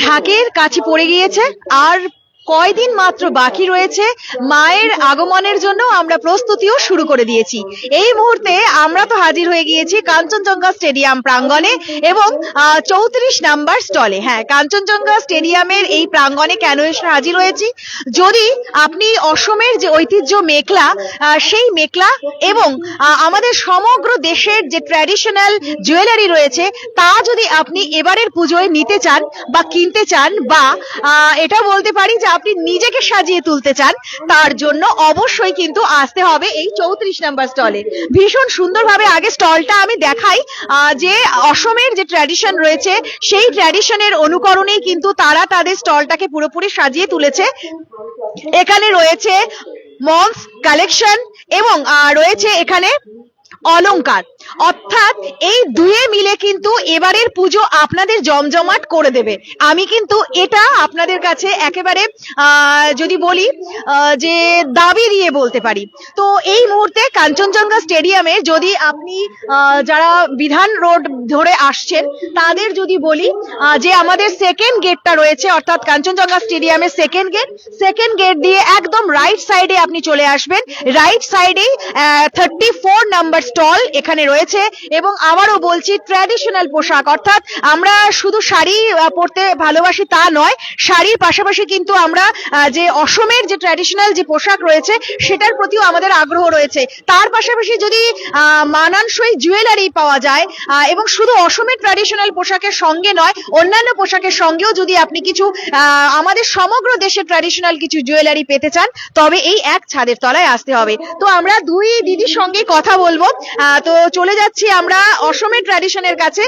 ঢাকের কাছে পড়ে গিয়েছে আর কয়দিন মাত্র বাকি রয়েছে? মায়ের আগমনের জন্য আমরা প্রস্তুতিও শুরু করে দিয়েছি। এই মুহূর্তে আমরা তো হাজির হয়ে গিয়েছি কাঞ্চনজঙ্ঘা স্টেডিয়াম প্রাঙ্গণে এবং চৌত্রিশ নাম্বার স্টলে। হ্যাঁ কাঞ্চনজঙ্ঘা স্টেডিয়ামের এই প্রাঙ্গণে কেন এসে হাজির হয়েছি? যদি আপনি অসমের যে ঐতিহ্য মেখলা সেই মেখলা এবং আমাদের সমগ্র দেশের যে ট্র্যাডিশনাল জুয়েলারি রয়েছে, তা যদি আপনি এবারের পুজোয় নিতে চান বা কিনতে চান বা এটা বলতে পারি যে আপনি নিজেকে সাজিয়ে তুলতে চান, তার জন্য অবশ্যই কিন্তু আসতে হবে এই চৌত্রিশ নাম্বার স্টলে। ভীষণ সুন্দরভাবে আগে স্টলটা আমি দেখাই যে অসমের যে ট্র্যাডিশন রয়েছে, সেই ট্র্যাডিশনের অনুকরণেই কিন্তু তারা তাদের স্টলটাকে পুরোপুরি সাজিয়ে তুলেছে। এখানে রয়েছে মলস কালেকশন এবং রয়েছে এখানে অলংকার। অর্থাৎ এই দুয়ে মিলে কিন্তু এবারের পুজো আপনাদের জমজমাট করে দেবে। আমি কিন্তু এটা আপনাদের কাছে একেবারে যদি বলি যে দাবি দিয়ে বলতে পারি। তো এই মুহূর্তে কাঞ্চনজঙ্ঘা স্টেডিয়ামে যদি আপনি যারা বিধান রোড ধরে আসছেন, তাদের যদি বলি যে আমাদের সেকেন্ড গেটটা রয়েছে, অর্থাৎ কাঞ্চনজঙ্ঘা স্টেডিয়ামের সেকেন্ড গেট সেকেন্ড গেট দিয়ে একদম রাইট সাইডে আপনি চলে আসবেন। রাইট সাইডেই থার্টি ফোর নাম্বার স্টল এখানে রয়েছে এবং আবারও বলছি ট্র্যাডিশনাল পোশাক, অর্থাৎ আমরা শুধু শাড়ি পরতে ভালোবাসি তা নয়, শাড়ির পাশাপাশি কিন্তু আমরা যে অসমের যে ট্র্যাডিশনাল যে পোশাক রয়েছে, সেটার প্রতিও আমাদের আগ্রহ রয়েছে। তার পাশাপাশি যদি মানানসই জুয়েলারি পাওয়া যায় এবং শুধু অসমের ট্র্যাডিশনাল পোশাকের সঙ্গে নয়, অন্যান্য পোশাকের সঙ্গেও যদি আপনি কিছু আমাদের সমগ্র দেশের ট্র্যাডিশনাল কিছু জুয়েলারি পেতে চান, তবে এই এক ছাদের তলায় আসতে হবে। তো আমরা দুই দিদির সঙ্গে কথা বলব। তো চলে যাচ্ছি আমরা অসমের ট্র্যাডিশনের কাছে।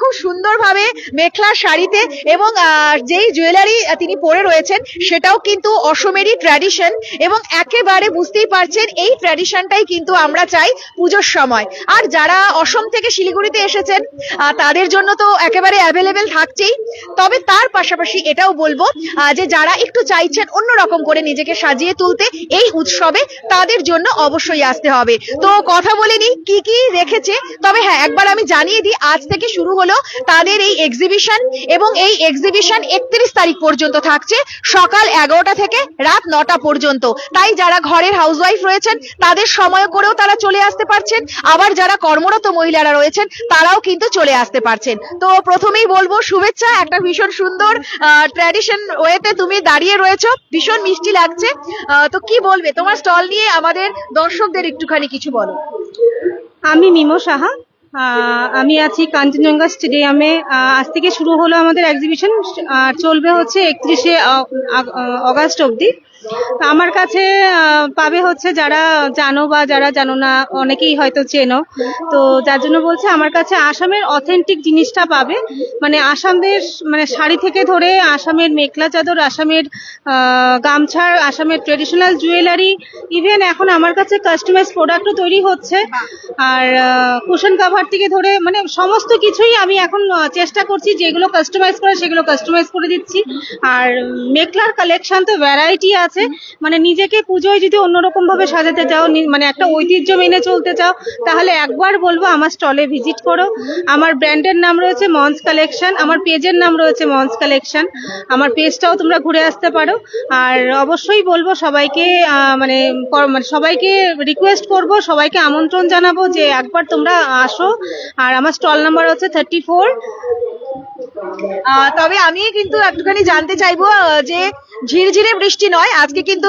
খুব সুন্দরভাবে মেখলা শাড়িতে এবং যেই জুয়েলারি তিনি পরে রয়েছেন, সেটাও কিন্তু অসমেরই ট্র্যাডিশন এবং একেবারে বুঝতেই পারছেন এই ট্র্যাডিশনটাই কিন্তু আমরা চাই পুজোর সময়। আর যারা অসম থেকে শিলিগুড়িতে এসেছেন তাদের জন্য তো একেবারে অ্যাভেলেবেল থাকছেই। তবে তার পাশাপাশি এটাও বলব যে যারা একটু চাইছেন অন্যরকম করে নিজেকে সাজিয়ে তুলতে এই উৎসবে, তাদের জন্য অবশ্যই আসতে হবে। তো কথা বলে নিই, কি কি রেখেছে তবে হ্যাঁ একবার আমি জানিয়ে দিই, আজ থেকে শুরু হলো তাদের এই এক্সিবিশন এবং এই এক্সিবিশন একত্রিশ তারিখ পর্যন্ত থাকছে, সকাল এগারোটা থেকে রাত নটা পর্যন্ত। তাই যারা ঘরের হাউসওয়াইফ রয়েছেন, তাদের সময় করেও তারা চলে আসতে পারছেন। আবার যারা কর্মরত মহিলারা রয়েছেন, তারাও কিন্তু চলে আসতে পারছেন। তো প্রথমেই বলব, শুভেচ্ছা, একটা ভীষণ সুন্দর ট্র্যাডিশন ওয়েতে তুমি দাঁড়িয়ে রয়েছো। ভীষণ মিষ্টি লাগছে। তো কি বলবে? তোমার স্টল নিয়ে আমাদের দর্শকদের একটুখানি কিছু বলো। আমি মিমো সাহা। আমি আছি কাঞ্চনজঙ্ঘা স্টেডিয়ামে। আজ থেকে শুরু হলো আমাদের এক্সিবিশন আর চলবে হচ্ছে একত্রিশে অগাস্ট অবধি। আমার কাছে পাবে হচ্ছে যারা জানো বা যারা জানো না অনেকেই হয়তো চেনো। তো যার জন্য বলছে আমার কাছে আসামের অথেন্টিক জিনিসটা পাবে। মানে আসামদের মানে শাড়ি থেকে ধরে আসামের মেখলা চাদর আসামের আহ, গামছা আসামের ট্রেডিশনাল জুয়েলারি ইভেন এখন আমার কাছে কাস্টমাইজ প্রোডাক্টও তৈরি হচ্ছে। আর কুশন কাভার থেকে ধরে মানে সমস্ত কিছুই আমি এখন চেষ্টা করছি যেগুলো কাস্টমাইজ করে সেগুলো কাস্টমাইজ করে দিচ্ছি। আর মেখলার কালেকশন তো ভ্যারাইটি আছে। মানে নিজেকে পুজোয় যদি অন্যরকম ভাবে সাজাতে চাও মানে একটা ঐতিহ্য মেনে চলতে চাও, তাহলে একবার বলব আমার স্টলে ভিজিট করো। আমার ব্র্যান্ডের নাম রয়েছে মন্স কালেকশন, আমার পেজের নাম রয়েছে মন্স কালেকশন। আমার পেজটাও তোমরা ঘুরে আসতে পারো। আর অবশ্যই বলব সবাইকে মানে মানে সবাইকে রিকোয়েস্ট করব, সবাইকে আমন্ত্রণ জানাব যে একবার তোমরা আসো। আর আমার স্টল নাম্বার হচ্ছে থার্টি ফোর তবে আমি কিন্তু একটুখানি জানতে চাইব যে ঝিরঝিরে বৃষ্টি নয় আজকে কিন্তু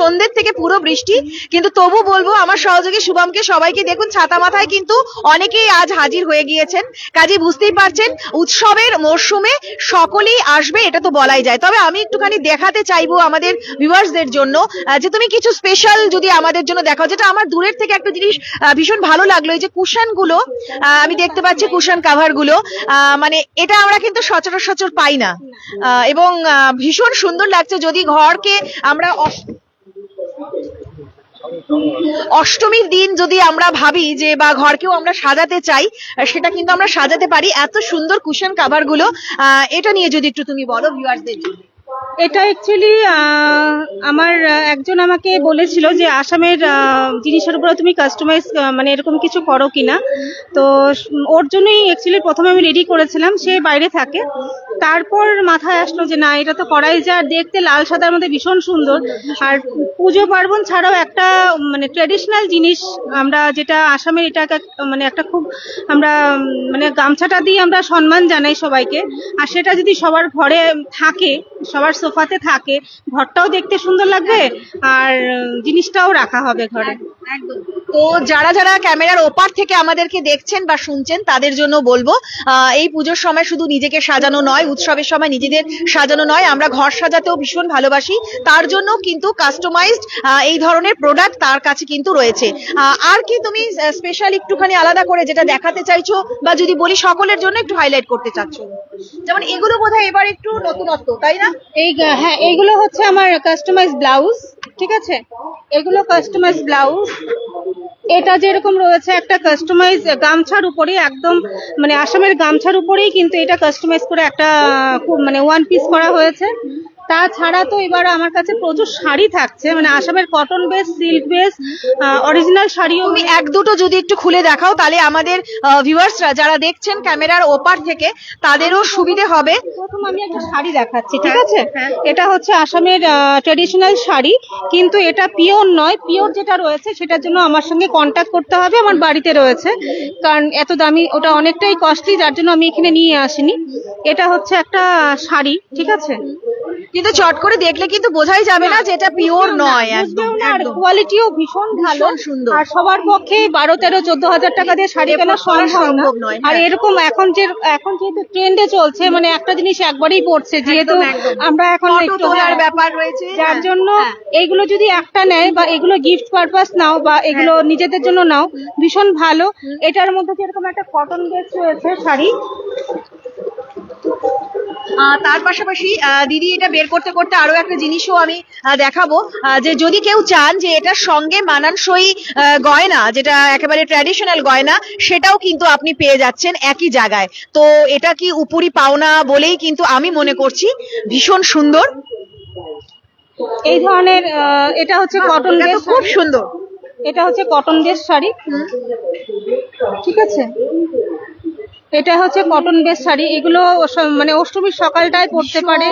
সন্ধ্যের থেকে পুরো বৃষ্টি কিন্তু তবু বলব আমার সহযোগী শুভমকে সবাইকে দেখুন ছাতা মাথায় কিন্তু অনেকেই আজ হাজির হয়ে গিয়েছেন। কাজে বুঝতেই পারছেন উৎসবের মরশুমে সকলেই আসবে এটা তো বলাই যায়। তবে আমি একটুখানি দেখাতে চাইব আমাদের ভিউয়ার্সদের জন্য যে তুমি কিছু স্পেশাল যদি আমাদের জন্য দেখাও যেটা আমার দূরের থেকে একটা জিনিস ভীষণ ভালো লাগল এই যে কুশনগুলো আহ, আমি দেখতে পাচ্ছি কুশন কাভারগুলো আহ, মানে এটা আমরা কিন্তু সচরাচর পাই না। এবং ভীষণ সুন্দর লাগছে যদি ঘরকে আমরা অষ্টমীর দিন যদি আমরা ভাবি যে বা ঘরকেও আমরা সাজাতে চাই, সেটা কিন্তু আমরা সাজাতে পারি। এত সুন্দর কুশন কাভারগুলো এটা নিয়ে যদি একটু তুমি বলো ভিউয়ার্সদের জন্য। এটা অ্যাকচুয়ালি আমার একজন আমাকে বলেছিল যে আসামের জিনিসের উপরে তুমি কাস্টমাইজ মানে এরকম কিছু করো কিনা। তো ওর জন্যই অ্যাকচুয়ালি প্রথমে আমি রেডি করেছিলাম, সে বাইরে থাকে। তারপর মাথায় আসলো যে না, এটা তো করাই যায়। আর দেখতে লাল সাদার মধ্যে ভীষণ সুন্দর। আর পুজো পার্বণ ছাড়াও একটা মানে ট্রেডিশনাল জিনিস আমরা যেটা আসামের এটা মানে একটা খুব আমরা মানে গামছাটা দিয়ে আমরা সম্মান জানাই সবাইকে। আর সেটা যদি সবার ঘরে থাকে, সবার সোফাতে থাকে ঘরটাও দেখতে সুন্দর লাগবে আর জিনিসটাও রাখা হবে ঘরে। তো যারা যারা ক্যামেরার ওপার থেকে আমাদেরকে দেখছেন বা শুনছেন, তাদের জন্য বলব এই পুজোর সময় শুধু নিজেকে সাজানো নয়, উৎসবের সময় নিজেদের সাজানো নয়। আমরা ঘর সাজাতেও ভীষণ ভালোবাসি। তার জন্য কিন্তু কাস্টমাইজড এই ধরনের প্রোডাক্ট তার কাছে কিন্তু রয়েছে। আর কি তুমি স্পেশাল একটুখানি আলাদা করে যেটা দেখাতে চাইছো বা যদি বলি সকলের জন্য একটু হাইলাইট করতে চাচ্ছো? যেমন এগুলো বোধহয় এবার একটু নতুনত্ব, তাই না? এই হ্যাঁ এইগুলো হচ্ছে আমার কাস্টমাইজ ব্লাউজ ঠিক আছে? এগুলো কাস্টমাইজ ব্লাউজ এটা যেরকম রয়েছে, একটা কাস্টমাইজ গামছার উপরে একদম মানে আসামের গামছার উপরেই কিন্তু এটা কাস্টমাইজ করে একটা মানে ওয়ান পিস করা হয়েছে। তাছাড়া তো এবার আমার কাছে প্রচুর শাড়ি থাকছে মানে আসামের cotton base silk base original শাড়িও তুমি এক দুটো যদি একটু খুলে দেখাও তাহলে আমাদের ভিউয়ার্সরা যারা দেখছেন ক্যামেরার ওপার থেকে তাদেরও সুবিধে হবে। প্রথম আমি একটা শাড়ি দেখাচ্ছি ঠিক আছে? এটা হচ্ছে আসামের ট্রেডিশনাল শাড়ি কিন্তু এটা পিওর নয় পিওর যেটা রয়েছে সেটার জন্য আমার সঙ্গে কন্ট্যাক্ট করতে হবে আমার বাড়িতে রয়েছে। কারণ এত দামি ওটা অনেকটাই কস্টলি যার জন্য আমি এখানে নিয়ে আসিনি। এটা হচ্ছে একটা শাড়ি ঠিক আছে? কিন্তু চট করে দেখলে কিন্তু বোঝাই যাবে না যে এটা পিওর নয় একদম আর কোয়ালিটিও ভীষণ ভালো। সুন্দর। আর সবার পক্ষে বারো তেরো চোদ্দ হাজার টাকা দিয়ে শাড়ি কেনা সম্ভব নয়, আর হ্যাঁ। এরকম এখন যে এখন যেহেতু ট্রেন্ডে চলছে মানে একটা জিনিস একবারই পড়ছে যেহেতু। আমরা এখন একটু হ্যাঁ, ব্যাপার রয়েছে যার হ্যাঁ, জন্য হ্যাঁ। এইগুলো যদি একটা নেয় বা এগুলো গিফট পারপাস নাও বা এগুলো নিজেদের জন্য নাও ভীষণ ভালো। এটার মধ্যে যেরকম একটা কটন বেস রয়েছে শাড়ি তার পাশাপাশি দিদি এটা বের করতে করতে আরও একটা জিনিসও আমি দেখাবো যে যদি কেউ চান যে এটার সঙ্গে মানানসই গয়না যেটা একেবারে ট্র্যাডিশনাল গয়না সেটাও কিন্তু আপনি পেয়ে যাচ্ছেন একই জায়গায়। তো এটা কি উপরি পাওনা বলেই কিন্তু আমি মনে করছি ভীষণ সুন্দর। এই ধরনের এটা হচ্ছে কটন বেস খুব সুন্দর। এটা হচ্ছে কটন বেস শাড়ি। ঠিক আছে? এটা হচ্ছে কটন বেস শাড়ি। এগুলো মানে অষ্টমীর সকালটায় পড়তে পারে।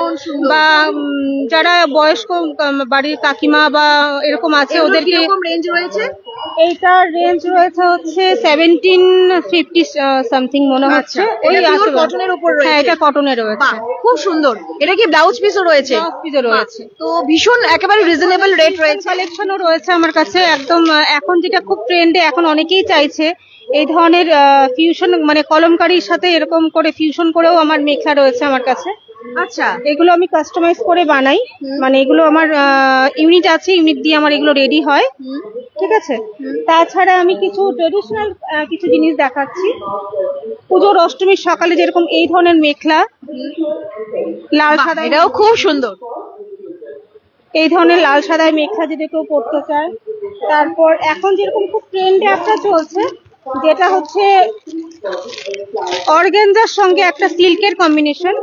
বা যারা বয়স্ক বাড়ির কাকিমা বা এরকম আছে ওদেরকে রেঞ্জ রয়েছে? এইটার রেঞ্জ রয়েছে হচ্ছে সেভেন্টিন ফিফটি সামথিং মনে হচ্ছে। আচ্ছা, ওই এটা pure এর উপর রয়েছে? হ্যাঁ এটা কটনের রয়েছে। খুব সুন্দর। এটা কি ব্লাউজ পিসও রয়েছে? Blouse piece ও রয়েছে। তো ভীষণ একেবারে রিজনেবল রেট রয়েছে। কালেকশনও রয়েছে আমার কাছে। একদম এখন যেটা খুব ট্রেন্ডে এখন অনেকেই চাইছে এই ধরনের ফিউশন মানে কলমকারির সাথে এরকম করে ফিউশন করেও আমার মেখলা রয়েছে আমার কাছে। আচ্ছা। এগুলো আমি কাস্টমাইজ করে বানাই। মানে এগুলো আমার ইউনিট আছে ইউনিট দিয়ে আমার এগুলো রেডি হয়। ঠিক আছে? তাছাড়া আমি কিছু ট্রেডিশনাল কিছু জিনিস দেখাচ্ছি। পুজোর অষ্টমীর সকালে যেরকম এই ধরনের মেখলা লাল সাদা এটাও খুব সুন্দর। এই ধরনের লাল সাদায় মেখলা যদি কেউ পড়তে চায়। তারপর এখন যেরকম খুব ট্রেন্ডে একটা চলছে যেটা হচ্ছে অর্গেনজার সঙ্গে একটা সিল্কের কম্বিনেশন।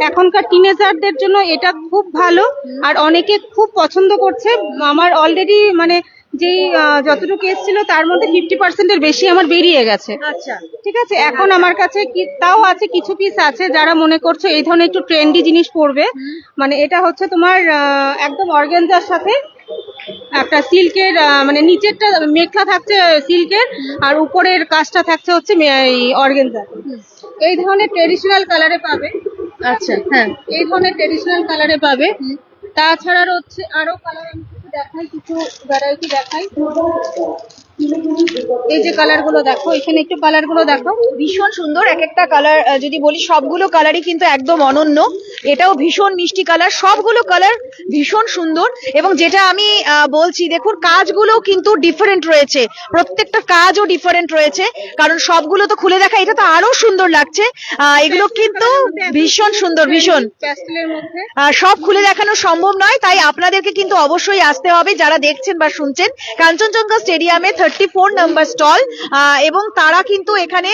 এখনকার টিনেজারদের জন্য এটা খুব ভালো। আর অনেকে খুব পছন্দ করছে। আমার অলরেডি মানে যেই যতটুকু এসেছিল তার মধ্যে ফিফটি পার্সেন্টের বেশি আমার বেরিয়ে গেছে। আচ্ছা। ঠিক আছে? এখন আমার কাছে কি- তাও আছে কিছু পিস আছে যারা মনে করছ এই ধরনের একটু ট্রেন্ডি জিনিস পরবে। মানে এটা হচ্ছে তোমার একদম অর্গেনজার সাথে একটা সিল্কের মানে নিচেরটা মেখলা থাকছে সিল্কের আর উপরের কাজটা থাকছে হচ্ছে অর্গেনজার। এই ধরনের ট্রেডিশনাল কালারে পাবে। আচ্ছা হ্যাঁ। এই ধরনের ট্রেডিশনাল কালারে পাবে। তাছাড়া হচ্ছে আরও কালার আমি কিছু দেখাই কিছু ভ্যারাইটি দেখাই। এই যে কালারগুলো দেখো এখানে একটু কালারগুলো দেখো। ভীষণ সুন্দর এক একটা কালার যদি বলি সবগুলো কালারই কিন্তু একদম অনন্য। এটাও ভীষণ মিষ্টি কালার সবগুলো কালার ভীষণ সুন্দর এবং যেটা আমি বলছি, দেখুন কাজগুলো কিন্তু ডিফারেন্ট রয়েছে। প্রত্যেকটা কাজও ডিফারেন্ট রয়েছে, কারণ সবগুলো তো খুলে দেখা, এটা তো আরও সুন্দর লাগছে। এগুলো কিন্তু ভীষণ সুন্দর, ভীষণ। সব খুলে দেখানো সম্ভব নয়, তাই আপনাদেরকে কিন্তু অবশ্যই আসতে হবে, যারা দেখছেন বা শুনছেন। কাঞ্চনজঙ্ঘা স্টেডিয়ামে থার্টি ফোর নাম্বার স্টল এবং তারা কিন্তু এখানে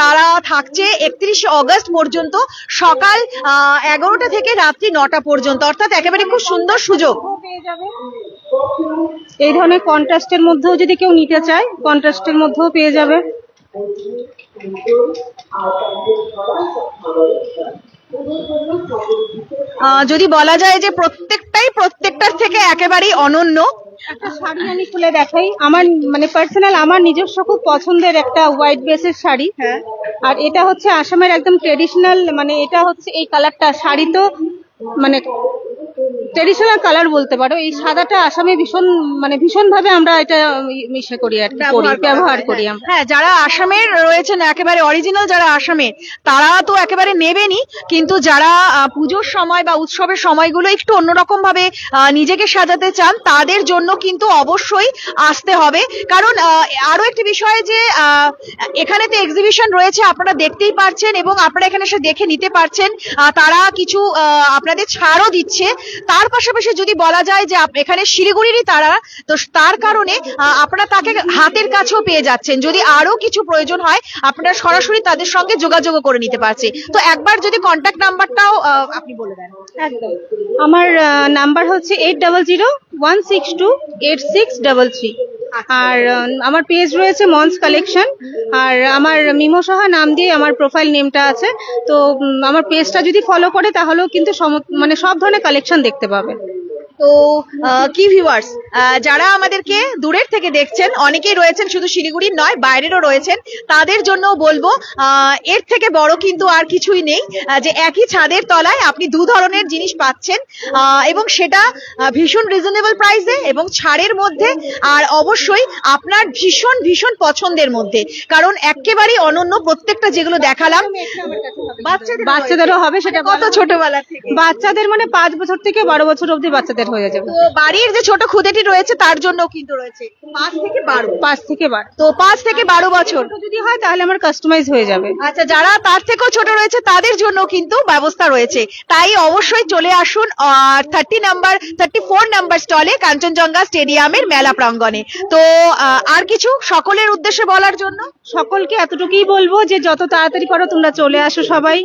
তারা থাকছে একত্রিশে অগস্ট পর্যন্ত সকাল এগারোটা থেকে রাত্রি নটা পর্যন্ত। অর্থাৎ একেবারে খুব সুন্দর সুযোগ। এই ধরনের কন্ট্রাস্টের মধ্যেও যদি কেউ নিতে চায় কন্ট্রাস্টের মধ্যেও পেয়ে যাবে। যদি বলা যায় যে প্রত্যেকটাই প্রত্যেকটার থেকে একেবারেই অনন্য একটা শাড়ি আমি খুলে দেখাই। আমার মানে পার্সোনাল আমার নিজস্ব খুব পছন্দের একটা হোয়াইট বেসের শাড়ি। হ্যাঁ। আর এটা হচ্ছে আসামের একদম ট্রেডিশনাল মানে এটা হচ্ছে এই কালারটা শাড়ি তো মানে ট্রেডিশনাল কালার বলতে পারো এই সাদাটা আসামে ভীষণ মানে ভীষণ ভাবে আমরা এটা মিশে করি আর কি করি ব্যবহার করি আমরা। হ্যাঁ যারা আসামের রয়েছেন একেবারে অরিজিনাল যারা আসামের তারা তো একেবারে নেবেনই কিন্তু যারা পুজোর সময় বা উৎসবের সময়গুলো একটু অন্যরকম ভাবে নিজেকে সাজাতে চান তাদের জন্য কিন্তু অবশ্যই আসতে হবে। কারণ আহ, আরও একটি বিষয় যে আহ, এখানে তো এক্সিবিশন রয়েছে আপনারা দেখতেই পারছেন এবং আপনারা এখানে এসে দেখে নিতে পারছেন তারা কিছু আহ, আপনাদের ছাড়ও দিচ্ছে তার পাশাপাশি যদি বলা যায় যে এখানে শিলিগুড়িরই তারা, তো তার কারণে আপনারা তাকে হাতের কাছেও পেয়ে যাচ্ছেন। যদি আরও কিছু প্রয়োজন হয়, আপনারা সরাসরি তাদের সঙ্গে যোগাযোগ করে নিতে পারছে। তো একবার যদি কন্ট্যাক্ট নাম্বারটাও আপনি বলে দেন। একদম। আমার নাম্বার হচ্ছে eight double zero one six two eight six double three আর আমার পেজ রয়েছে মন্স কালেকশন আর আমার মিমো সাহা নাম দিয়ে আমার প্রোফাইল নেমটা আছে। তো আমার পেজটা যদি ফলো করে তাহলেও কিন্তু মানে সব ধরনের কালেকশন দেখতে পাবে তো কি ভিউয়ার্স যারা আমাদেরকে দূরের থেকে দেখছেন অনেকেই রয়েছেন শুধু শিলিগুড়ির নয় বাইরেরও রয়েছেন তাদের জন্য বলব আহ, এর থেকে বড় কিন্তু আর কিছুই নেই যে একই ছাদের তলায় আপনি দু ধরনের জিনিস পাচ্ছেন আহ, এবং সেটা ভীষণ রিজনেবল প্রাইসে এবং ছাড়ের মধ্যে আর অবশ্যই আপনার ভীষণ ভীষণ পছন্দের মধ্যে কারণ একেবারেই অনন্য প্রত্যেকটা যেগুলো দেখালাম বাচ্চাদের বাচ্চাদেরও হবে সেটা কত ছোটবেলা থেকে? বাচ্চাদের মানে পাঁচ বছর থেকে বারো বছর অবধি বাচ্চাদের হয়ে যাবে। তো বাড়ির যে ছোট খুদেটি রয়েছে তার জন্য কিন্তু রয়েছে। পাঁচ থেকে বারো। পাঁচ থেকে বারো। তো পাঁচ থেকে বারো বছর। যদি হয় তাহলে আমার কাস্টমাইজ হয়ে যাবে। আচ্ছা যারা তার থেকেও ছোট রয়েছে তাদের জন্য কিন্তু ব্যবস্থা রয়েছে। তাই অবশ্যই চলে আসুন আর thirty number thirty four number স্টলে কাঞ্চনজঙ্ঘা স্টেডিয়ামের মেলা প্রাঙ্গণে। তো আর কিছু সকলের উদ্দেশ্যে বলার জন্য? সকলকে এতটুকুই বলব যে যত তাড়াতাড়ি করো তোমরা চলে আসো সবাই।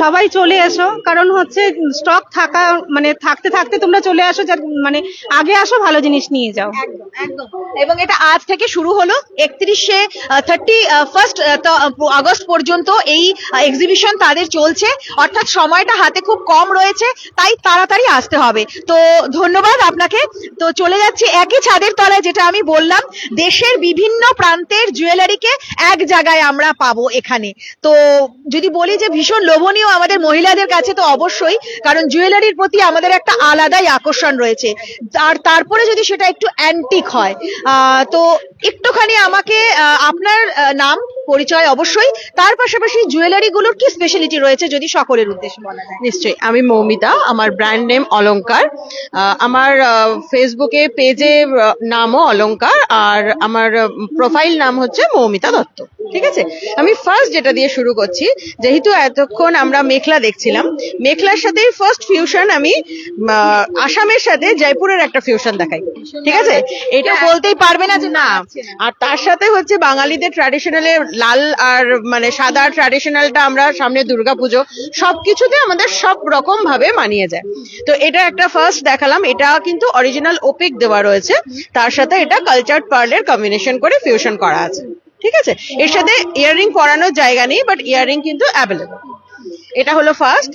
সবাই চলে এসো, কারণ হচ্ছে স্টক থাকা মানে থাকতে থাকতে তোমরা চলে আসো মানে আগে আসো, ভালো জিনিস নিয়ে যাও। এবং এটা আজ থেকে শুরু হলো, একত্রিশে থার্টি ফার্স্ট আগস্ট পর্যন্ত এই এক্সিবিশন তাদের চলছে। অর্থাৎ সময়টা হাতে খুব কম রয়েছে, তাই তাড়াতাড়ি আসতে হবে। তো ধন্যবাদ আপনাকে। তো চলে যাচ্ছি একই ছাদের তলায়, যেটা আমি বললাম, দেশের বিভিন্ন প্রান্তের জুয়েলারিকে এক জায়গায় আমরা পাবো এখানে। তো যদি বলি যে ভীষণ লোভনীয় আমাদের মহিলাদের কাছে তো অবশ্যই, কারণ জুয়েলারির প্রতি আমাদের একটা আলাদাই আকর্ষণ রয়েছে। আর তারপরে যদি সেটা একটু অ্যান্টিক হয় তো একটুখানি আমাকে আপনার নাম পরিচয় অবশ্যই। তার পাশাপাশি জুয়েলারি গুলোর কি স্পেশালিটি রয়েছে যদি সকলের উদ্দেশ্যে বলা যায়? নিশ্চয়ই। আমি মৌমিতা আমার ব্র্যান্ড নেম অলংকার। আহ, আমার ফেসবুকে পেজে নামও অলংকার। আর আমার প্রোফাইল নাম হচ্ছে মৌমিতা দত্ত। ঠিক আছে? আমি ফার্স্ট যেটা দিয়ে শুরু করছি যেহেতু এতক্ষণ আমরা মেখলা দেখছিলাম মেখলার সাথে ফার্স্ট ফিউশন আমি আসামের সাথে জয়পুরের একটা ফিউশন দেখাই। ঠিক আছে? এটা বলতেই পারবে না যে না। আর তার সাথে হচ্ছে বাঙালিদের ট্র্যাডিশনালে লাল আর মানে সাদা ট্র্যাডিশনালটা আমরা সামনে দুর্গাপুজো, সবকিছুতে আমাদের সব রকম ভাবে মানিয়ে যায়। তো এটা একটা ফার্স্ট দেখালাম, এটা কিন্তু অরিজিনাল ওপিক দেওয়া রয়েছে। তার সাথে এটা কালচার পার্লের কম্বিনেশন করে ফিউশন করা আছে। ঠিক আছে? এর সাথে ইয়াররিং পরানোর জায়গা নেই বাট ইয়াররিং কিন্তু অ্যাভেলেবল এটা হলো ফার্স্ট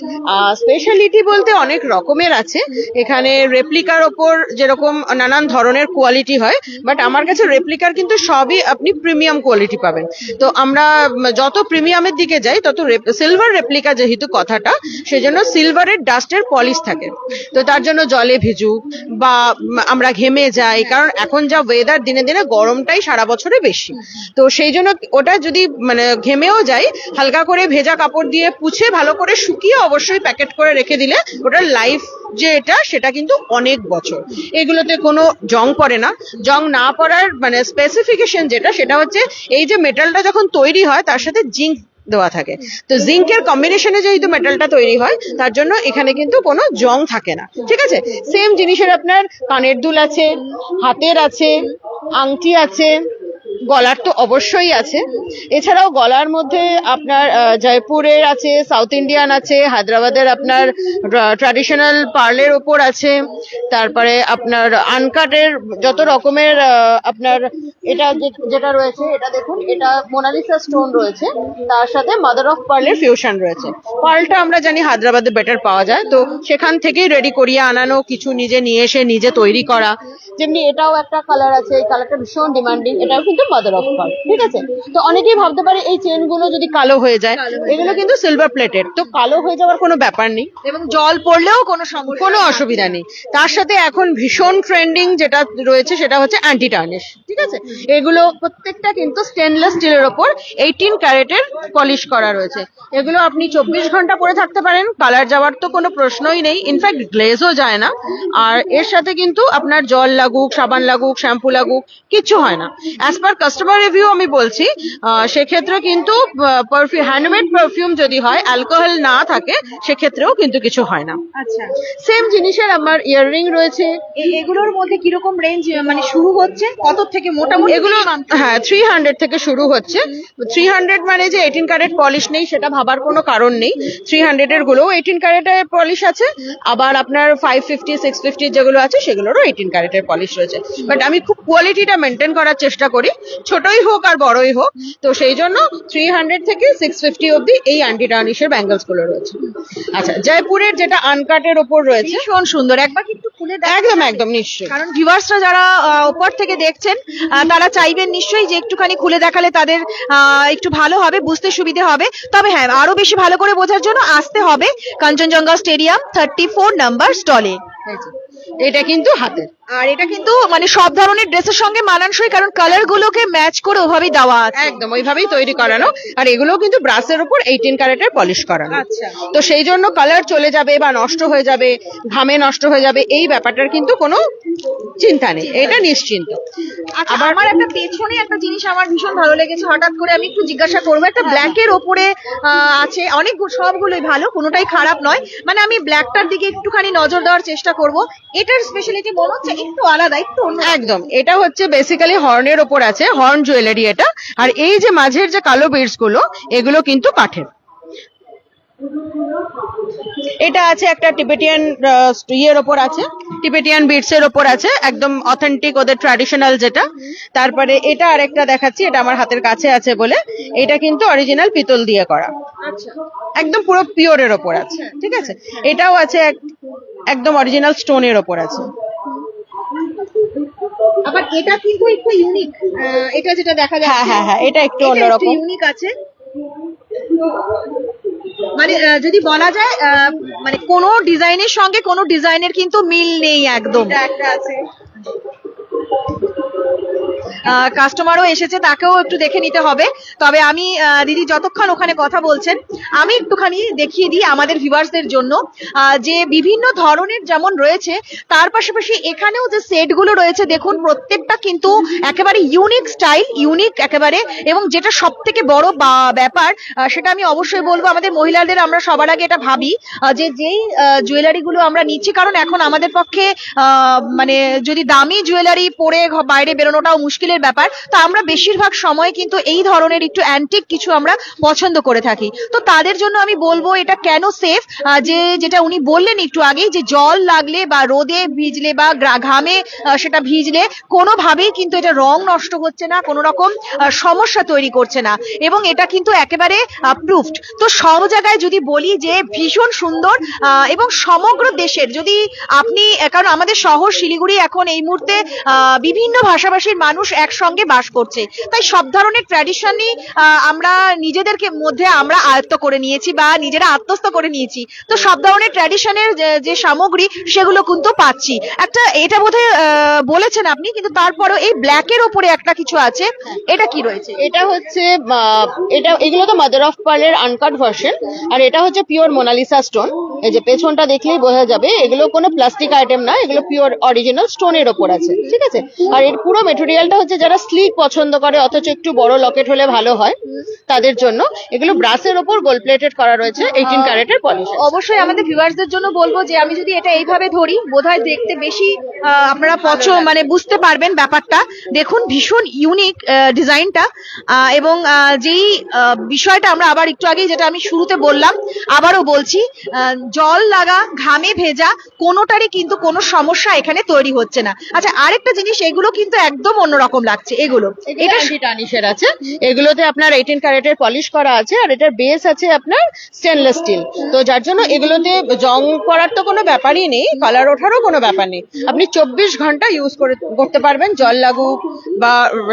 স্পেশালিটি বলতে অনেক রকমের আছে। এখানে রেপ্লিকার ওপর যেরকম নানান ধরনের কোয়ালিটি হয় বাট আমার কাছে রেপ্লিকার কিন্তু সবই আপনি প্রিমিয়াম কোয়ালিটি পাবেন। তো আমরা যত প্রিমিয়ামের দিকে যাই, তত সিলভার রেপ্লিকা যেহেতু কথাটা, সেজন্য সিলভারের ডাস্টের পলিশ থাকে। তো তার জন্য জলে ভিজু বা আমরা ঘেমে যাই, কারণ এখন যা ওয়েদার দিনে দিনে গরমটাই সারা বছরে বেশি। তো সেই জন্য ওটা যদি মানে ঘেমেও যাই, হালকা করে ভেজা কাপড় দিয়ে পুছে ভালো করে শুকিয়ে অবশ্যই প্যাকেট করে রেখে দিলে ওটার লাইফ যে এটা, সেটা কিন্তু অনেক বছর। এগুলোতে কোনো জং পড়ে না। জং না পড়ার মানে স্পেসিফিকেশন যেটা, সেটা হচ্ছে এই যে মেটালটা যখন তৈরি হয়, তার সাথে জিঙ্ক দেওয়া থাকে। তো জিঙ্কের কম্বিনেশনে যেহেতু মেটালটা তৈরি হয়, তার জন্য এখানে কিন্তু কোনো জং থাকে না। ঠিক আছে? সেম জিনিসের আপনার কানের দুল আছে, হাতের আছে, আংটি আছে গলার তো অবশ্যই আছে। এছাড়াও গলার মধ্যে আপনার জয়পুরের আছে সাউথ ইন্ডিয়ান আছে, হায়দ্রাবাদের আপনার ট্র্যাডিশনাল পার্লের ওপর আছে। তারপরে আপনার আনকাটের যত রকমের আপনার এটা যেটা রয়েছে, এটা দেখুন, এটা মোনালিসা স্টোন রয়েছে। তার সাথে মাদার অফ পার্লের ফিউশন রয়েছে। পার্লটা আমরা জানি হায়দ্রাবাদে বেটার পাওয়া যায়। তো সেখান থেকেই রেডি করিয়ে আনানো, কিছু নিজে নিয়ে এসে নিজে তৈরি করা। যেমনি এটাও একটা কালার আছে, এই কালারটা ভীষণ ডিমান্ডিং এটাও কিন্তু মাদার অফ পার্ল ঠিক আছে? তো অনেকেই ভাবতে পারে এই চেনগুলো যদি কালো হয়ে যায় এগুলো কিন্তু সিলভার প্লেটেড তো কালো হয়ে যাওয়ার কোনো ব্যাপার নেই। এবং জল পড়লেও কোনো কোনো অসুবিধা নেই। তার সাথে এখন ভীষণ ট্রেন্ডিং যেটা রয়েছে সেটা হচ্ছে অ্যান্টি টার্নিশ ঠিক আছে? এগুলো প্রত্যেকটা কিন্তু স্টেনলেস স্টিলের ওপর এইটিন ক্যারেটের পলিশ করা রয়েছে। এগুলো আপনি চব্বিশ ঘণ্টা পরে থাকতে পারেন কালার যাওয়ার তো কোনো প্রশ্নই নেই। ইনফ্যাক্ট গ্লেজও যায় না। আর এর সাথে কিন্তু আপনার জল লাগুক সাবান লাগুক শ্যাম্পু লাগুক কিচ্ছু হয় না। অ্যাজ পার কাস্টমার রিভিউ আমি বলছি সেক্ষেত্রে কিন্তু পারফিউম হ্যান্ডমেড পারফিউম যদি হয় অ্যালকোহল না থাকে সেক্ষেত্রেও কিন্তু কিছু হয় না। আচ্ছা সেম জিনিসের আমার ইয়াররিং রয়েছে। এগুলোর মধ্যে কীরকম রেঞ্জ মানে শুরু হচ্ছে? কত থেকে মোটামুটি এগুলো হ্যাঁ থ্রি হান্ড্রেড থেকে শুরু হচ্ছে। থ্রি হান্ড্রেড মানে যে এইটিন ক্যারেট পলিশ নেই সেটা ভাবার কোনো কারণ নেই। থ্রি হান্ড্রেড এর গুলোও এইটিন ক্যারেটের পলিশ আছে। আবার আপনার ফাইভ ফিফটি সিক্স ফিফটি যেগুলো আছে সেগুলোরও এইটিন ক্যারেটের পলিশ রয়েছে। বাট আমি খুব কোয়ালিটিটা মেনটেন করার চেষ্টা করি। ছোটই হোক আর বড়ই হোক তো সেই জন্য থ্রি হান্ড্রেড থেকে সিক্স ফিফটি অব্দি এই অ্যান্টি টার্নিশের ব্যাঙ্গলসগুলো রয়েছে। আচ্ছা জয়পুরের যেটা আনকাটের ওপর রয়েছে ভীষণ সুন্দর। একবার কি একটু খুলে একদম একদম নিশ্চয়ই। কারণ ভিউয়ার্সরা যারা ওপর থেকে দেখছেন তারা চাইবেন নিশ্চয়ই যে একটুখানি খুলে দেখালে তাদের আহ, একটু ভালো হবে বুঝতে সুবিধে হবে। তবে হ্যাঁ আরও বেশি ভালো করে বোঝার জন্য আসতে হবে Kanchenjunga stadium thirty four number স্টলে এটা কিন্তু হাতের। আর এটা কিন্তু মানে সব ধরনের ড্রেসের সঙ্গে মানানসই কারণ কালার গুলোকে ম্যাচ করে ওভাবেই দেওয়া আছে। একদম ওইভাবেই তৈরি করানো। আর এগুলোও কিন্তু ব্রাসের উপর এইটিন ক্যারেটের পলিশ করানো। আচ্ছা। তো সেই জন্য কালার চলে যাবে বা নষ্ট হয়ে যাবে ঘামে নষ্ট হয়ে যাবে এই ব্যাপারটার কিন্তু কোনো চিন্তা নেই। এটা নিশ্চিন্ত। আচ্ছা আমার একটা পেছনে একটা জিনিস আমার ভীষণ ভালো লেগেছে। হঠাৎ করে আমি একটু জিজ্ঞাসা করব একটা ব্ল্যাকের ওপরে আহ, আছে অনেক সবগুলোই ভালো কোনোটাই খারাপ নয়। মানে আমি ব্ল্যাকটার দিকে একটুখানি নজর দেওয়ার চেষ্টা করব। এটার স্পেশালিটি মনে হচ্ছে একটু আলাদা, একটু একদম, এটা হচ্ছে বেসিক্যালি হর্নের ওপর আছে হর্ন জুয়েলারি এটা। আর এই যে মাঝের যে কালো বিডসগুলো, এগুলো কিন্তু কাঠের। এটা আছে একটা টিবেটিয়ান ইয়ের ওপর আছে টিবেটিয়ান বিটস এর ওপর আছে একদম অথেন্টিক ওদের ট্র্যাডিশনাল যেটা। তারপরে এটা আরেকটা দেখাচ্ছি এটা আমার হাতের কাছে আছে বলে। এটা কিন্তু অরিজিনাল পিতল দিয়ে করা। আচ্ছা। একদম পুরো পিওরের ওপর আছে ঠিক আছে? এটাও আছে এক- একদম অরিজিনাল স্টোনের ওপর আছে। আবার এটা কিন্তু একটু ইউনিক এটা যেটা দেখা যায় হ্যাঁ হ্যাঁ হ্যাঁ এটা একটু অন্যরকম। ইউনিক আছে। মানে যদি বলা যায় মানে কোনো ডিজাইনের সঙ্গে কোনো ডিজাইনের কিন্তু মিল নেই একদম। একটা আছে। কাস্টমারও এসেছে, তাকেও একটু দেখে নিতে হবে। তবে আমি দিদি যতক্ষণ ওখানে কথা বলছেন, আমি একটুখানি দেখিয়ে দিই আমাদের ভিউয়ার্সদের জন্য। যে বিভিন্ন ধরনের যেমন রয়েছে, তার পাশাপাশি এখানেও যে সেটগুলো রয়েছে, দেখুন, প্রত্যেকটা কিন্তু একেবারে ইউনিক স্টাইল ইউনিক একেবারে, এবং যেটা সব থেকে বড় ব্যাপার সেটা আমি অবশ্যই বলব, আমাদের মহিলাদের আমরা সবার আগে এটা ভাবি যে যেই জুয়েলারি গুলো আমরা নিচ্ছি, কারণ এখন আমাদের পক্ষে মানে যদি দামি জুয়েলারি পরে বাইরে বেরোনোটাও মুশকিলের ব্যাপার। তো আমরা বেশিরভাগ সময় কিন্তু এই ধরনের একটু অ্যান্টিক কিছু আমরা পছন্দ করে থাকি। তো তাদের জন্য আমি বলব এটা কেন সেফ যে যেটা উনি বললেন একটু আগেই, যে জল লাগলে বা রোদে ভিজলে বা ঘামে সেটা ভিজলে কোনোভাবেই কিন্তু এটা রং নষ্ট হচ্ছে না কোনো রকম সমস্যা তৈরি করছে না। এবং এটা কিন্তু একেবারে প্রুফড তো সব জায়গায় যদি বলি যে ভীষণ সুন্দর এবং সমগ্র দেশের যদি আপনি, কারণ আমাদের শহর শিলিগুড়ি এখন এই মুহূর্তে বিভিন্ন ভাষাভাষীর মানুষ একসঙ্গে বাস করছে। তাই সব ধরনের ট্র্যাডিশনই আমরা নিজেদেরকে মধ্যে আমরা আয়ত্ত করে নিয়েছি বা নিজেরা আত্মস্থ করে নিয়েছি। তো সব ধরনের ট্র্যাডিশনের যে সামগ্রী সেগুলো কিন্তু পাচ্ছি। একটা, এটা বোধহয় বলেছেন আপনি, কিন্তু তারপরেও এই ব্ল্যাকের ওপরে একটা কিছু আছে। এটা কি রয়েছে? এটা হচ্ছে এটা, এগুলো তো মাদার অফ পার্লের আনকাট ভার্সন আর এটা হচ্ছে পিওর মোনালিসা স্টোন এই যে পেছনটা দেখলেই বোঝা যাবে এগুলো কোনো প্লাস্টিক আইটেম না এগুলো পিওর অরিজিনাল স্টোনের ওপর আছে ঠিক আছে? আর এর পুরো মেটেরিয়ালটা হচ্ছে যারা স্লিক পছন্দ করে অথচ একটু বড় লকেট হলে ভালো হয় তাদের জন্য। এগুলো ব্রাসের ওপর গোল্ড প্লেটেড করা রয়েছে এইটিন ক্যারেটের পলিশ অবশ্যই আমাদের ভিউয়ার্সদের জন্য বলব যে আমি যদি এটা এইভাবে ধরি বোধহয় দেখতে বেশি আপনারা পছ মানে বুঝতে পারবেন ব্যাপারটা। দেখুন ভীষণ ইউনিক ডিজাইনটা এবং যেই বিষয়টা আমরা আবার একটু আগেই যেটা আমি শুরুতে বললাম আবারও বলছি জল লাগা ঘামে ভেজা কোনোটারই কিন্তু কোনো সমস্যা এখানে তৈরি হচ্ছে না। আচ্ছা আরেকটা জিনিস এগুলো কিন্তু একদম অন্যরকম লাগছে এগুলো। এটা আছে। এগুলোতে আপনার এইটিন ক্যারেটের পলিশ করা আছে আর এটার বেস আছে আপনার স্টেনলেস স্টিল তো যার জন্য এগুলোতে জং করার তো কোনো ব্যাপারই নেই কালার ওঠারও কোনো ব্যাপার নেই। আপনি চব্বিশ ঘণ্টা ইউজ করে করতে পারবেন জল লাগুক বা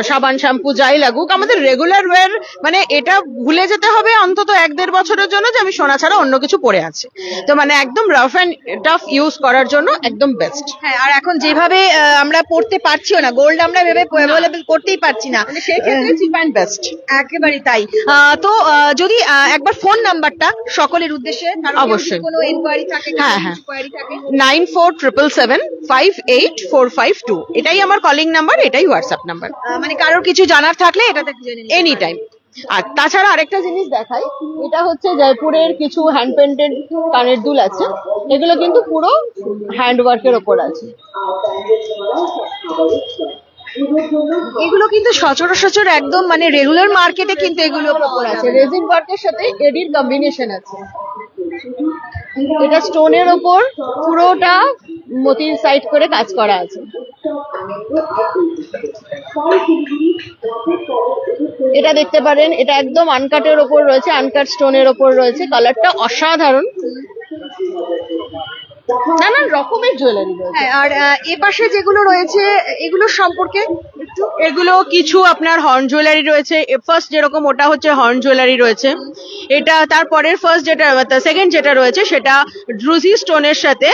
সাবান শ্যাম্পু যাই লাগুক। আমাদের রেগুলার ওয়্যার মানে এটা ভুলে যেতে হবে অন্তত এক দেড় বছরের জন্য যে আমি সোনা ছাড়া অন্য কিছু পরে আছি। তো মানে একদম রাফ অ্যান্ড টাফ ইউজ করার জন্য একদম বেস্ট হ্যাঁ আর এখন যেভাবে আমরা পড়তে পারছিও না গোল্ড আমরা ভেবে অ্যাভেলেবল করতেই পারছি না। সেক্ষেত্রে চিপ অ্যান্ড বেস্ট একেবারেই তাই। তো যদি একবার ফোন নাম্বারটা সকলের উদ্দেশ্যে অবশ্যই। কোনো এনকোয়ারি থাকে হ্যাঁ, হ্যাঁ। Nine four triple seven five eight four five two এটাই আমার কলিং নাম্বার এটাই হোয়াটসঅ্যাপ নাম্বার মানে কারোর কিছু জানার থাকলে এটাতে এনি টাইম আর তাছাড়া আরেকটা জিনিস দেখাই, এটা হচ্ছে জয়পুরের কিছু হ্যান্ড পেন্টেড কানের দুল আছে। এগুলো কিন্তু পুরো হ্যান্ড ওয়ার্কের ওপর আছে। এগুলো কিন্তু সচরাচর একদম মানে রেগুলার মার্কেটে কিন্তু এগুলো ওপর আছে। রেজিন ওয়ার্কের সাথে এডির কম্বিনেশন আছে। এটা স্টোনের ওপর পুরোটা মতির সাইড করে কাজ করা আছে। এটা দেখতে পারেন, এটা একদম আনকাটের ওপর রয়েছে আনকাট স্টোনের ওপর রয়েছে। কালারটা অসাধারণ। নানান রকমের জুয়েলারি রয়েছে। হ্যাঁ আর এ পাশে যেগুলো রয়েছে এগুলোর সম্পর্কে এগুলো কিছু আপনার হর্ন জুয়েলারি রয়েছে। ফার্স্ট যেরকম ওটা হচ্ছে হর্ন জুয়েলারি রয়েছে। এটা তারপরের ফার্স্ট যেটা সেকেন্ড যেটা রয়েছে সেটা ড্রুজি স্টোনের সাথে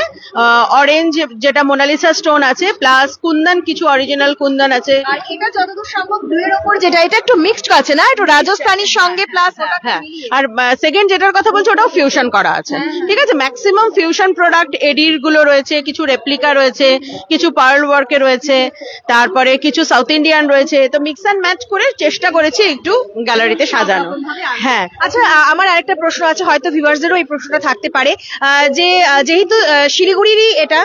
অরেঞ্জ যেটা মোনালিসা স্টোন আছে প্লাস কুন্দন কিছু অরিজিনাল কুন্দন আছে। আর এটা যতদূর সম্ভব দুয়ের ওপর যেটা এটা একটু মিক্সড আছে না? একটু রাজস্থানীর সঙ্গে প্লাস হ্যাঁ আর সেকেন্ড যেটার কথা বলছি ওটাও ফিউশন করা আছে। ঠিক আছে? ম্যাক্সিমাম ফিউশন প্রোডাক্ট এডিরগুলো রয়েছে কিছু রেপ্লিকা রয়েছে কিছু পার্ল ওয়ার্কে রয়েছে তারপরে কিছু সাউথ ইন্ডিয়ান রয়েছে। তো মিক্স অ্যান্ড ম্যাচ করে চেষ্টা করেছি একটু গ্যালারিতে সাজানো হ্যাঁ। আচ্ছা আমার আরেকটা প্রশ্ন আছে, হয়তো ভিউয়ার্সদেরও এই প্রশ্নটা থাকতে পারে। যে যেহেতু শিলিগুড়িরই এটা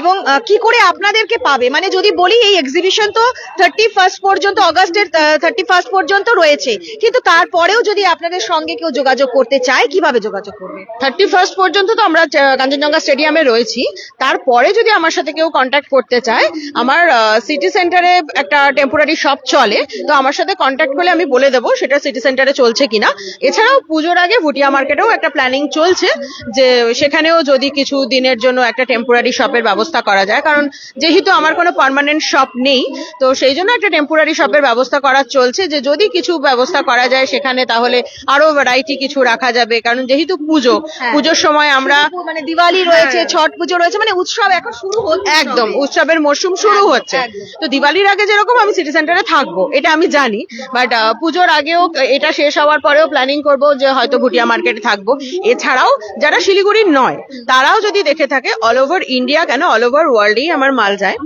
এবং কি করে আপনাদেরকে পাবে? মানে যদি বলি, এই এক্সিবিশন তো থার্টি ফার্স্ট পর্যন্ত অগস্টের থার্টি ফার্স্ট পর্যন্ত রয়েছে। কিন্তু তারপরেও যদি আপনাদের সঙ্গে কেউ যোগাযোগ করতে চায়, কীভাবে যোগাযোগ করবে? থার্টি ফার্স্ট পর্যন্ত তো আমরা কাঞ্চনজঙ্ঘা স্টেডিয়ামে রয়েছি। তারপরে যদি আমার সাথে কেউ কন্ট্যাক্ট করতে চায়, আমার সিটি সেন্টারে একটা টেম্পোরারি শপ চলে তো আমার সাথে কন্ট্যাক্ট করলে আমি বলে দেবো সেটা সিটি সেন্টারে চলছে কিনা। এছাড়াও পুজোর আগে ভুটিয়া মার্কেটেও একটা প্ল্যানিং চলছে যে সেখানেও যদি কিছু দিনের জন্য একটা টেম্পোরারি শপের ব্যবস্থা করা যায়। কারণ যেহেতু আমার কোনো পার্মানেন্ট শপ নেই তো সেই জন্য একটা টেম্পোরারি শপের ব্যবস্থা করা চলছে যে যদি কিছু ব্যবস্থা করা যায় সেখানে তাহলে আরও ভ্যারাইটি কিছু রাখা যাবে। কারণ যেহেতু পুজো হ্যাঁ। পুজোর সময় আমরা মানে দিওয়ালি রয়েছে হ্যাঁ। ছট পুজো রয়েছে মানে উৎসব এখন শুরু হচ্ছে একদম উৎসবের মরশুম শুরু হচ্ছে। তো দিওয়ালির আগে যেরকম আমি সিটি সেন্টারে থাকব, এটা আমি জানি। বাট পুজোর আগেও এটা শেষ হওয়ার পরেও প্ল্যানিং করব যে হয়তো ভুটিয়া মার্কেটে থাকব। এছাড়াও যারা শিলিগুড়ির নয়, তারাও যদি দেখে থাকে অল ওভার ইন্ডিয়া কেন? অল ওভার ওয়ার্ল্ডই আমার মাল যায়।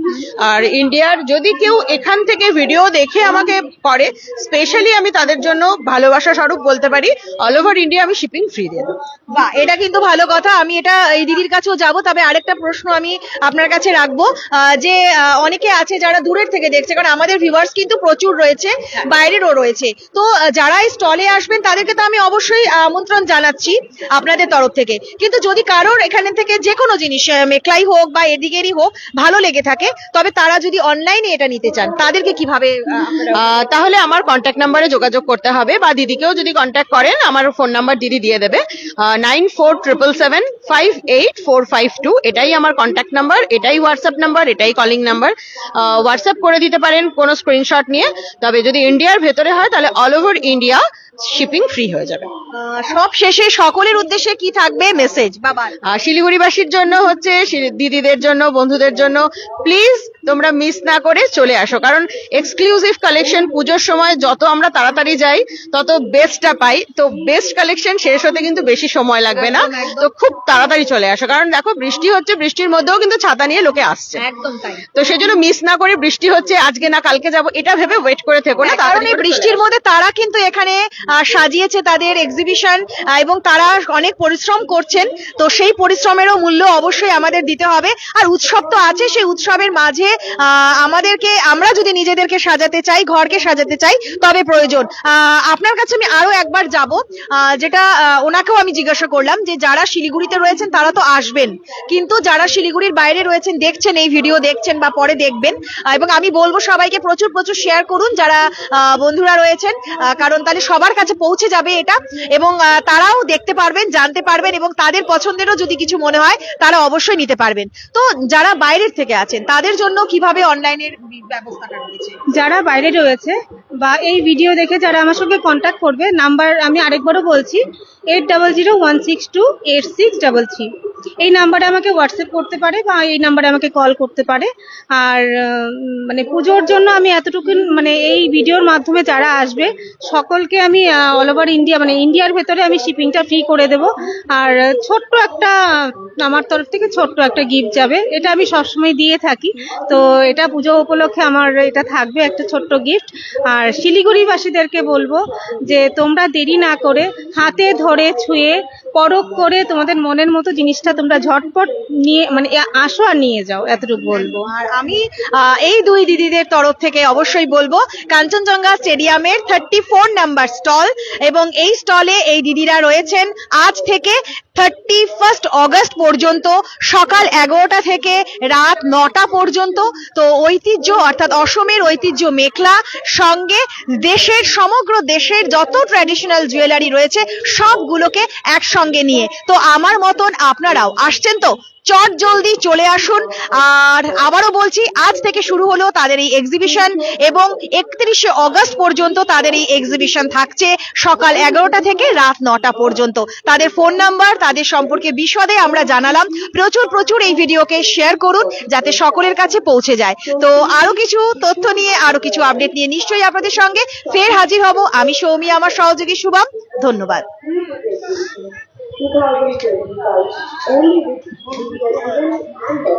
আর ইন্ডিয়ার যদি কেউ এখান থেকে ভিডিও দেখে আমাকে করে স্পেশালি আমি তাদের জন্য ভালোবাসা স্বরূপ বলতে পারি অল ওভার ইন্ডিয়া আমি শিপিং ফ্রি দিয়ে বাহ এটা কিন্তু ভালো কথা, আমি এটা এই দিদির কাছেও যাব, তবে আরেকটা প্রশ্ন আমি আপনার কাছে রাখব যে অনেকে আছে যারা দূরের থেকে দেখছে কারণ আমাদের ভিউয়ার্স কিন্তু প্রচুর রয়েছে বাইরেরও রয়েছে। তো যারা এই স্টলে আসবেন তাদেরকে তো আমি অবশ্যই আমন্ত্রণ জানাচ্ছি আপনাদের তরফ থেকে। কিন্তু যদি কারোর এখানে থেকে যে কোনো জিনিস আহ, মেখলাই হোক বা এদিকেরই হোক ভালো লেগে থাকে তবে তারা যদি অনলাইনে এটা নিতে চান তাদেরকে কীভাবে তাহলে আমার কন্ট্যাক্ট নাম্বারে যোগাযোগ করতে হবে বা দিদিকেও যদি কন্ট্যাক্ট করেন আমার ফোন নাম্বার দিদি দিয়ে দেবে। Nine four triple seven five eight four five two এটাই আমার কন্ট্যাক্ট নাম্বার এটাই হোয়াটসঅ্যাপ নাম্বার এটাই কলিং নাম্বার হোয়াটসঅ্যাপ করে দিতে পারেন কোনো স্ক্রিনশট নিয়ে। তবে যদি ইন্ডিয়ার ভেতরে হয় তাহলে all over India shipping free হয়ে যাবে। সব শেষে সকলের উদ্দেশ্যে কি থাকবে? মেসেজ বাবা শিলিগুড়িবাসীর জন্য হচ্ছে দিদিদের জন্য বন্ধুদের জন্য প্লিজ তোমরা মিস না করে চলে আসো। কারণ এক্সক্লুসিভ কালেকশন পুজোর সময় যত আমরা তাড়াতাড়ি যাই তত বেস্টটা পাই। তো বেস্ট কালেকশন শেষ হতে কিন্তু বেশি সময় লাগবে না। তো খুব তাড়াতাড়ি চলে আসো। কারণ দেখো বৃষ্টি হচ্ছে বৃষ্টির মধ্যেও কিন্তু ছাতা নিয়ে লোকে আসছে। একদম তাই। তো সেজন্য মিস না করে বৃষ্টি হচ্ছে আজকে না কালকে যাব এটা ভেবে ওয়েট করে থেকো না হ্যাঁ, কারণ এই বৃষ্টির মধ্যে তারা কিন্তু এখানে সাজিয়েছে তাদের এক্সিবিশন এবং তারা অনেক পরিশ্রম করছেন। তো সেই পরিশ্রমেরও মূল্য অবশ্যই আমাদের দিতে হবে। আর উৎসব তো আছে, সেই উৎসবের মাঝে আমাদেরকে, আমরা যদি নিজেদেরকে সাজাতে চাই, ঘরকে সাজাতে চাই, তবে প্রয়োজন। আপনার কাছে আমি আরও একবার যাব যেটা ওনাকেও আমি জিজ্ঞাসা করলাম যে যারা শিলিগুড়িতে রয়েছেন, তারা তো আসবেন। কিন্তু যারা শিলিগুড়ির বাইরে রয়েছেন, দেখছেন এই ভিডিও দেখছেন বা পরে দেখবেন। এবং আমি বলব সবাইকে প্রচুর প্রচুর শেয়ার করুন, যারা বন্ধুরা রয়েছেন কারণ তাহলে সবার কাছে পৌঁছে যাবে এটা। এবং তারাও দেখতে পারবেন, জানতে পারবেন এবং তাদের পছন্দেরও যদি কিছু মনে হয়, তারা অবশ্যই নিতে পারবেন। তো যারা বাইরের থেকে আছেন, তাদের জন্য কীভাবে অনলাইনের ব্যবস্থাটা রয়েছে? যারা বাইরে রয়েছে বা এই ভিডিও দেখে যারা আমার সঙ্গে কন্ট্যাক্ট করবে নাম্বার আমি আরেকবারও বলছি eight double zero one six two eight six double three এই নাম্বারে আমাকে হোয়াটসঅ্যাপ করতে পারে বা এই নাম্বারে আমাকে কল করতে পারে। আর মানে পুজোর জন্য আমি এতটুকু মানে এই ভিডিওর মাধ্যমে যারা আসবে, সকলকে আমি অল ওভার ইন্ডিয়া মানে ইন্ডিয়ার ভেতরে আমি শিপিংটা ফ্রি করে দেব। আর ছোট্ট একটা, আমার তরফ থেকে ছোট্ট একটা গিফট যাবে। এটা আমি সবসময় দিয়ে থাকি। তো এটা পুজো উপলক্ষে আমার এটা থাকবে একটা ছোট্ট গিফট আর শিলিগুড়িবাসীদেরকে বলব যে তোমরা দেরি না করে হাতে ধরে ছুঁয়ে পরখ করে তোমাদের মনের মতো জিনিসটা তোমরা ঝটপট নিয়ে মানে আসো আর নিয়ে যাও, এতটুকু বলব। আর আমি এই দুই দিদিদের তরফ থেকে অবশ্যই বলব, কাঞ্চনজঙ্ঘা স্টেডিয়ামের থার্টি ফোর নাম্বার স্টল এবং এই স্টলে এই দিদিরা রয়েছেন আজ থেকে থার্টি ফার্স্ট অগস্ট পর্যন্ত সকাল এগারোটা থেকে রাত নটা পর্যন্ত তো ঐতিহ্য অর্থাৎ অসমের ঐতিহ্য মেখলা সঙ্গে দেশের সমগ্র দেশের যত ট্র্যাডিশনাল জুয়েলারি রয়েছে সবগুলোকে একসঙ্গে নিয়ে। তো আমার মতন আপনারাও, আসছেন তো? চট জলদি চলে আসুন। আর আবারও বলছি, আজ থেকে শুরু হলো তাদের এই এক্সিবিশন এবং একত্রিশে অগস্ট পর্যন্ত তাদের এই এক্সিবিশন থাকছে সকাল এগারোটা থেকে রাত নটা পর্যন্ত। তাদের ফোন নাম্বার তাদের সম্পর্কে বিশদে আমরা জানালাম। প্রচুর প্রচুর এই ভিডিওকে শেয়ার করুন, যাতে সকলের কাছে পৌঁছে যায়। তো আরও কিছু তথ্য নিয়ে আরও কিছু আপডেট নিয়ে নিশ্চয়ই আপনাদের সঙ্গে ফের হাজির হব। আমি সৌমি, আমার সহযোগী শুভম। ধন্যবাদ। 2025 only with Goodyear events and.